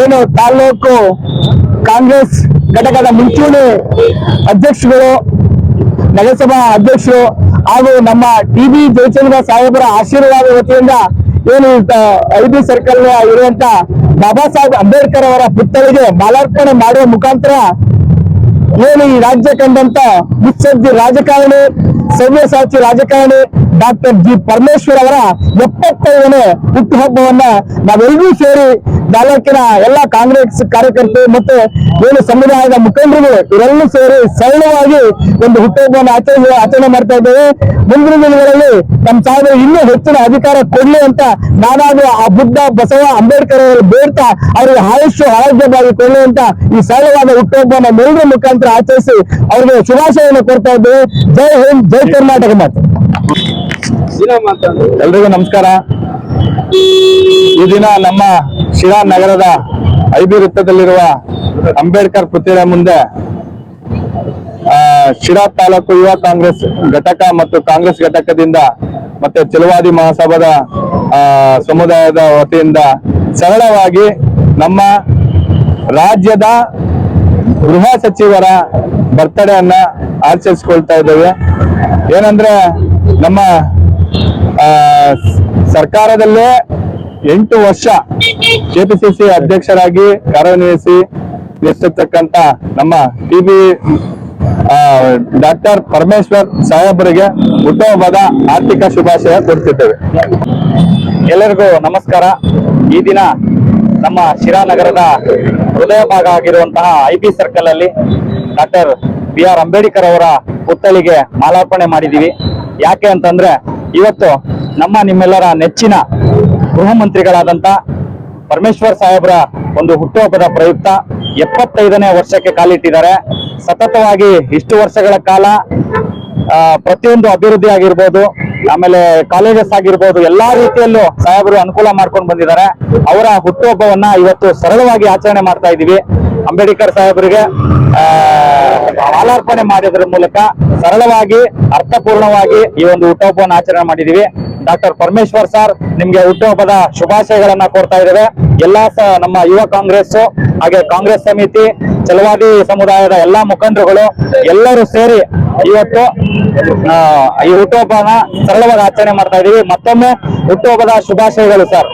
ಏನು ತಾಲೂಕು ಕಾಂಗ್ರೆಸ್ ಘಟಕದ ಮುಂಚೂಣಿ ಅಧ್ಯಕ್ಷಗಳು ನಗರಸಭಾ ಅಧ್ಯಕ್ಷರು ಹಾಗೂ ನಮ್ಮ ಟಿ ಬಿ ಜಯಚಂದ್ರ ಸಾಹೇಬರ ಆಶೀರ್ವಾದ ವತಿಯಿಂದ ಏನು ಐ ಬಿ ಸರ್ಕಲ್ ಇರುವಂತ ಬಾಬಾ ಸಾಹೇಬ್ ಅಂಬೇಡ್ಕರ್ ಅವರ ಪುತ್ಥಳಿಗೆ ಮಾಲಾರ್ಪಣೆ ಮಾಡುವ ಮುಖಾಂತರ ಏನು ಈ ರಾಜ್ಯ ಕಂಡಂತ ಮುತ್ಸದ್ದಿ ರಾಜಕಾರಣಿ ಸವ್ಯಸಾಚಿ ರಾಜಕಾರಣಿ ಡಾಕ್ಟರ್ ಜಿ ಪರಮೇಶ್ವರ್ ಅವರ ಎಪ್ಪತ್ತೈದನೇ ಹುಟ್ಟುಹಬ್ಬವನ್ನ ನಾವೆಲ್ಲರೂ ಸೇರಿ ತಾಲೂಕಿನ ಎಲ್ಲ ಕಾಂಗ್ರೆಸ್ ಕಾರ್ಯಕರ್ತರು ಮತ್ತು ಏನು ಸಮುದಾಯದ ಮುಖಂಡರುಗಳು ಇವರೆಲ್ಲೂ ಸೇರಿ ಸರಳವಾಗಿ ಒಂದು ಹುಟ್ಟುಹಬ್ಬವನ್ನು ಆಚರಣೆ ಆಚರಣೆ ಮಾಡ್ತಾ ಇದ್ದೇವೆ. ಮುಂದಿನ ದಿನಗಳಲ್ಲಿ ನಮ್ಮ ಸಾಹೇಬರು ಇನ್ನೂ ಹೆಚ್ಚಿನ ಅಧಿಕಾರ ಕೊಡಲಿ ಅಂತ ನಾನಾಗ ಆ ಬುದ್ಧ ಬಸವ ಅಂಬೇಡ್ಕರ್ ಅವರು ಬೇಡ್ತಾ ಅವರಿಗೆ ಆಯುಷ್ಯ ಆರೋಗ್ಯವಾಗಿ ಕೊಡಲಿ ಅಂತ ಈ ಸರಳವಾದ ಹುಟ್ಟುಹಬ್ಬವನ್ನು ನಮ್ಮೆಲ್ಲರ ಮುಖಾಂತರ ಆಚರಿಸಿ ಅವರಿಗೆ ಶುಭಾಶಯವನ್ನು ಕೊಡ್ತಾ ಇದ್ದೇವೆ. ಜೈ ಹಿಂದ್ ಜೈ ಕರ್ನಾಟಕ ಮಾತು. ಎಲ್ರಿಗೂ ನಮಸ್ಕಾರ. ಈ ದಿನ ನಮ್ಮ ಶಿರಾ ನಗರದ ಐಬಿ ವೃತ್ತದಲ್ಲಿರುವ ಅಂಬೇಡ್ಕರ್ ಪ್ರತಿಮೆ ಮುಂದೆ ಶಿರಾ ತಾಲೂಕು ಯುವ ಕಾಂಗ್ರೆಸ್ ಘಟಕ ಮತ್ತು ಕಾಂಗ್ರೆಸ್ ಘಟಕದಿಂದ ಮತ್ತೆ ಚಲುವಾದಿ ಮಹಾಸಭಾದ ಸಮುದಾಯದ ವತಿಯಿಂದ ಸರಳವಾಗಿ ನಮ್ಮ ರಾಜ್ಯದ ಗೃಹ ಸಚಿವರ ಬರ್ತಡೇ ಅನ್ನ ಆಚರಿಸಿಕೊಳ್ತಾ ಇದ್ದೇವೆ. ಏನಂದ್ರೆ ನಮ್ಮ ಸರ್ಕಾರದಲ್ಲೇ ಎಂಟು ವರ್ಷ ಕೆಪಿಸಿಸಿ ಅಧ್ಯಕ್ಷರಾಗಿ ಕಾರ್ಯನಿರ್ವಹಿಸಿ ನಿರ್ವಹಿಸತಕ್ಕಂತ ನಮ್ಮ ಟಿ ಬಿ ಡಾಕ್ಟರ್ ಪರಮೇಶ್ವರ್ ಸಾಹೇಬರಿಗೆ ಹುಟ್ಟುಹಬ್ಬದ ಆರ್ಥಿಕ ಶುಭಾಶಯ ಕೊಡ್ತಿದ್ದೇವೆ. ಎಲ್ಲರಿಗೂ ನಮಸ್ಕಾರ. ಈ ದಿನ ನಮ್ಮ ಶಿರಾ ನಗರದ ಹೃದಯ ಭಾಗ ಆಗಿರುವಂತಹ ಐ ಬಿ ಸರ್ಕಲ್ ಅಲ್ಲಿ ಡಾಕ್ಟರ್ ಬಿ ಆರ್ ಅಂಬೇಡ್ಕರ್ ಅವರ ಪುತ್ಥಳಿಗೆ ಮಾಲಾರ್ಪಣೆ ಮಾಡಿದೀವಿ ಯಾಕೆ ಅಂತಂದ್ರೆ ಇವತ್ತು ನಮ್ಮ ನಿಮ್ಮೆಲ್ಲರ ನೆಚ್ಚಿನ ಗೃಹ ಮಂತ್ರಿಗಳಾದಂತ ಪರಮೇಶ್ವರ್ ಸಾಹೇಬ್ರ ಒಂದು ಹುಟ್ಟುಹಬ್ಬದ ಪ್ರಯುಕ್ತ ಎಪ್ಪತ್ತೈದನೇ ವರ್ಷಕ್ಕೆ ಕಾಲಿಟ್ಟಿದ್ದಾರೆ. ಸತತವಾಗಿ ಇಷ್ಟು ವರ್ಷಗಳ ಕಾಲ ಪ್ರತಿಯೊಂದು ಅಭಿವೃದ್ಧಿ ಆಗಿರ್ಬೋದು, ಆಮೇಲೆ ಕಾಲೇಜಸ್ ಆಗಿರ್ಬೋದು, ಎಲ್ಲಾ ರೀತಿಯಲ್ಲೂ ಸಾಹೇಬರು ಅನುಕೂಲ ಮಾಡ್ಕೊಂಡು ಬಂದಿದ್ದಾರೆ. ಅವರ ಹುಟ್ಟುಹಬ್ಬವನ್ನ ಇವತ್ತು ಸರಳವಾಗಿ ಆಚರಣೆ ಮಾಡ್ತಾ ಇದ್ದೀವಿ ಅಂಬೇಡ್ಕರ್ ಸಾಹೇಬರಿಗೆ ಆ, ಮಾಡಿದ್ರ ಮೂಲಕ ಸರಳವಾಗಿ ಅರ್ಥಪೂರ್ಣವಾಗಿ ಈ ಒಂದು ಹುಟ್ಟುಹಬ್ಬವನ್ನು ಆಚರಣೆ ಮಾಡಿದೀವಿ. ಡಾಕ್ಟರ್ ಪರಮೇಶ್ವರ್ ಸರ್ ನಿಮ್ಗೆ ಹುಟ್ಟುಹಬ್ಬದ ಶುಭಾಶಯಗಳನ್ನ ಕೊಡ್ತಾ ಇದ್ದೇವೆ. ಎಲ್ಲಾ ನಮ್ಮ ಯುವ ಕಾಂಗ್ರೆಸ್ ಹಾಗೆ ಕಾಂಗ್ರೆಸ್ ಸಮಿತಿ ಚಲವಾದಿ ಸಮುದಾಯದ ಎಲ್ಲಾ ಮುಖಂಡರುಗಳು ಎಲ್ಲರೂ ಸೇರಿ ಇವತ್ತು ಈ ಹುಟ್ಟುಹಬ್ಬನ ಸರಳವಾಗಿ ಆಚರಣೆ ಮಾಡ್ತಾ ಇದೀವಿ ಮತ್ತೊಮ್ಮೆ ಹುಟ್ಟುಹಬ್ಬದ ಶುಭಾಶಯಗಳು ಸರ್.